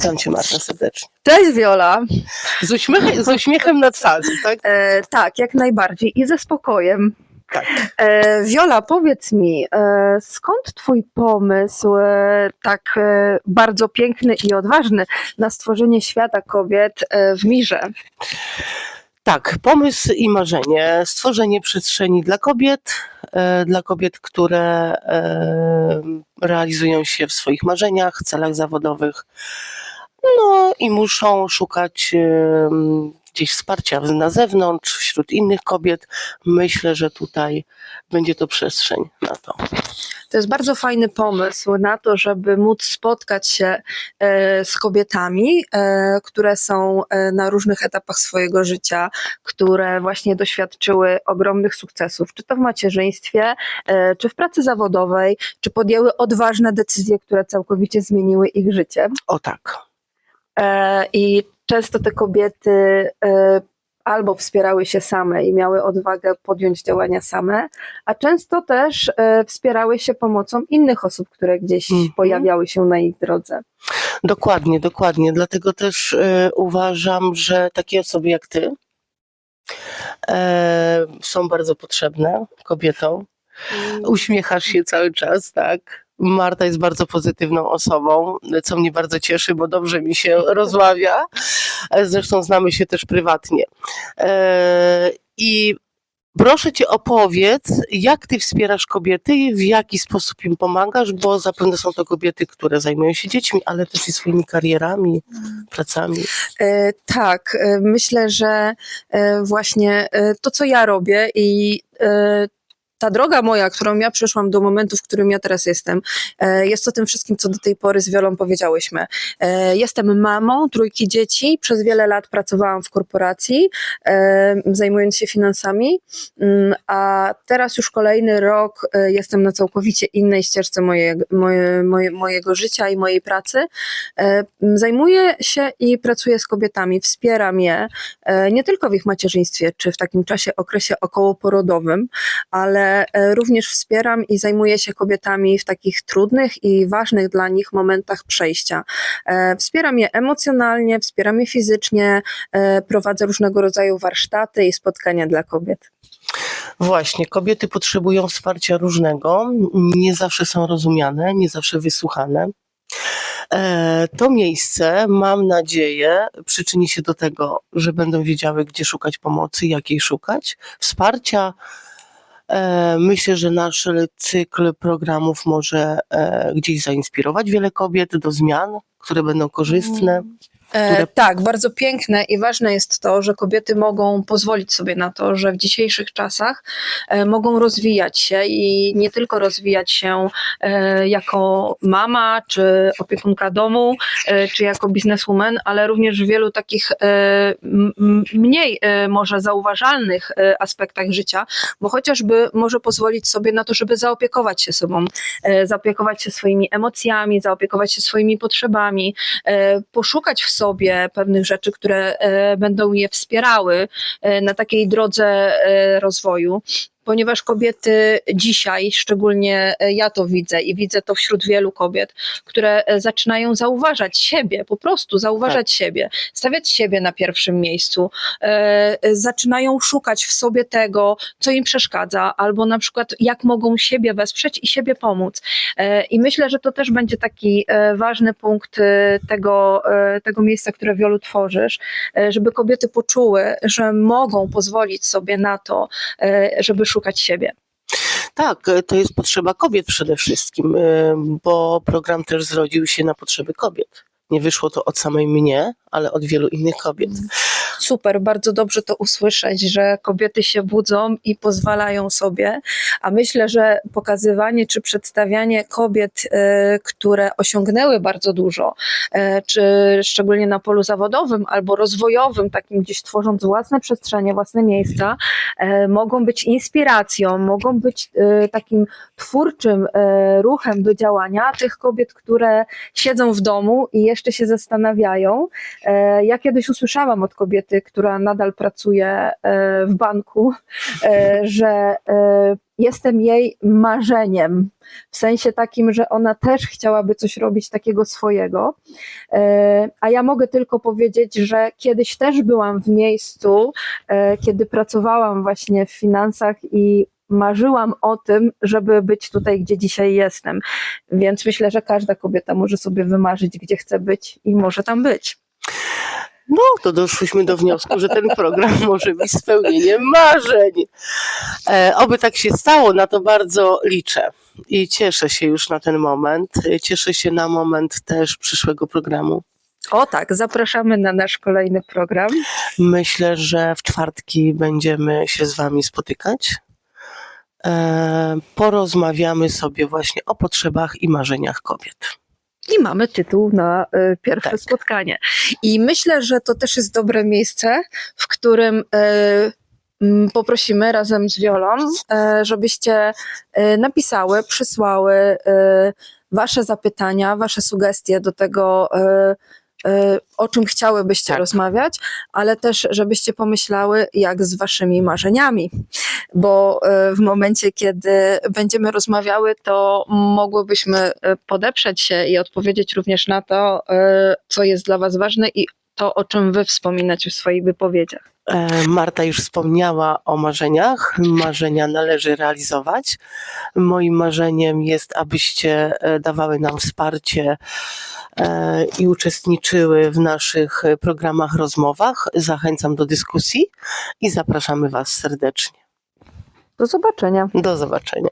Witam Cię Marta serdecznie. Cześć Wiola. Z uśmiechem, z uśmiechem na twarzy, tak? E, tak, jak najbardziej i ze spokojem. Tak. E, Wiola, powiedz mi, e, skąd Twój pomysł e, tak e, bardzo piękny i odważny na stworzenie świata kobiet e, w Mirze? Tak, pomysł i marzenie, stworzenie przestrzeni dla kobiet, e, dla kobiet, które e, realizują się w swoich marzeniach, celach zawodowych, no i muszą szukać gdzieś wsparcia na zewnątrz, wśród innych kobiet. Myślę, że tutaj będzie to przestrzeń na to. To jest bardzo fajny pomysł na to, żeby móc spotkać się e, z kobietami, e, które są e, na różnych etapach swojego życia, które właśnie doświadczyły ogromnych sukcesów, czy to w macierzyństwie, czy w pracy zawodowej, czy podjęły odważne decyzje, które całkowicie zmieniły ich życie. O tak. E, I często te kobiety e, albo wspierały się same i miały odwagę podjąć działania same, a często też e, wspierały się pomocą innych osób, które gdzieś Mhm. pojawiały się na ich drodze. Dokładnie, dokładnie. Dlatego też uważam, że takie osoby jak ty są bardzo potrzebne kobietom. Uśmiechasz się cały czas, tak? Marta jest bardzo pozytywną osobą, co mnie bardzo cieszy, bo dobrze mi się rozmawia. Zresztą znamy się też prywatnie. E, I proszę cię opowiedz, jak ty wspierasz kobiety, w jaki sposób im pomagasz, bo zapewne są to kobiety, które zajmują się dziećmi, ale też i swoimi karierami, pracami. E, Tak, e, myślę, że właśnie to, co ja robię i ta droga moja, którą ja przeszłam do momentu, w którym ja teraz jestem, e, jest to tym wszystkim, co do tej pory z Wiolą powiedziałyśmy. E, Jestem mamą trójki dzieci, przez wiele lat pracowałam w korporacji, e, zajmując się finansami, mm, a teraz już kolejny rok jestem na całkowicie innej ścieżce moje, moje, moje, mojego życia i mojej pracy. Zajmuję się i pracuję z kobietami, wspieram je nie tylko w ich macierzyństwie, czy w takim czasie, okresie okołoporodowym, ale e, również wspieram i zajmuję się kobietami w takich trudnych i ważnych dla nich momentach przejścia. E, Wspieram je emocjonalnie, wspieram je fizycznie, e, prowadzę różnego rodzaju warsztaty i spotkania dla kobiet. Właśnie, kobiety potrzebują wsparcia różnego, nie zawsze są rozumiane, nie zawsze wysłuchane. To miejsce, mam nadzieję, przyczyni się do tego, że będą wiedziały, gdzie szukać pomocy, jak jej szukać, wsparcia. E, Myślę, że nasz cykl programów może e, gdzieś zainspirować wiele kobiet do zmian, które będą korzystne. E, które- tak, bardzo piękne i ważne jest to, że kobiety mogą pozwolić sobie na to, że w dzisiejszych czasach e, mogą rozwijać się i nie tylko rozwijać się e, jako mama, czy opiekunka domu, e, czy jako bizneswoman, ale również w wielu takich e, mniej e, może zauważalnych e, aspektach życia, bo chociażby może pozwolić sobie na to, żeby zaopiekować się sobą, e, zaopiekować się swoimi emocjami, zaopiekować się swoimi potrzebami, e, poszukać w sobie pewnych rzeczy, które e, będą je wspierały e, na takiej drodze e, rozwoju. Ponieważ kobiety dzisiaj, szczególnie e, ja to widzę i widzę to wśród wielu kobiet, które e, zaczynają zauważać siebie, po prostu zauważać siebie, stawiać siebie na pierwszym miejscu, e, zaczynają szukać w sobie tego, co im przeszkadza, albo na przykład jak mogą siebie wesprzeć i siebie pomóc. I myślę, że to też będzie taki ważny punkt tego, tego miejsca, które Wiolu tworzysz, żeby kobiety poczuły, że mogą pozwolić sobie na to, żeby szukać siebie. Tak, e, to jest potrzeba kobiet przede wszystkim, e, bo program też zrodził się na potrzeby kobiet. Nie wyszło to od samej mnie, ale od wielu innych kobiet. Super, bardzo dobrze to usłyszeć, że kobiety się budzą i pozwalają sobie, a myślę, że pokazywanie czy przedstawianie kobiet, e, które osiągnęły bardzo dużo, e, czy szczególnie na polu zawodowym albo rozwojowym, takim gdzieś tworząc własne przestrzenie, własne miejsca, e, mogą być inspiracją, mogą być takim twórczym ruchem do działania tych kobiet, które siedzą w domu i jeszcze się zastanawiają. Ja kiedyś usłyszałam od kobiety, kobiety, która nadal pracuje e, w banku, e, że e, jestem jej marzeniem. W sensie takim, że ona też chciałaby coś robić takiego swojego. A ja mogę tylko powiedzieć, że kiedyś też byłam w miejscu, kiedy pracowałam właśnie w finansach i marzyłam o tym, żeby być tutaj, gdzie dzisiaj jestem. Więc myślę, że każda kobieta może sobie wymarzyć, gdzie chce być i może tam być. No, to doszłyśmy do wniosku, że ten program może być spełnieniem marzeń. E, oby tak się stało, na to bardzo liczę i cieszę się już na ten moment. E, Cieszę się na moment też przyszłego programu. O tak, zapraszamy na nasz kolejny program. Myślę, że w czwartki będziemy się z Wami spotykać. E, porozmawiamy sobie właśnie o potrzebach i marzeniach kobiet. I mamy tytuł na y, pierwsze Tak. spotkanie. I myślę, że to też jest dobre miejsce, w którym mm, poprosimy razem z Wiolą, y, żebyście napisały, przysłały Wasze zapytania, Wasze sugestie do tego, o czym chciałybyście Tak. rozmawiać, ale też, żebyście pomyślały, jak z Waszymi marzeniami. Bo y, w momencie, kiedy będziemy rozmawiały, to mogłybyśmy y, podeprzeć się i odpowiedzieć również na to, y, co jest dla Was ważne i to, o czym Wy wspominacie w swoich wypowiedziach. E, Marta już wspomniała o marzeniach. Marzenia należy realizować. Moim marzeniem jest, abyście e, dawały nam wsparcie e, i uczestniczyły w naszych programach, rozmowach. Zachęcam do dyskusji i zapraszamy Was serdecznie. Do zobaczenia. Do zobaczenia.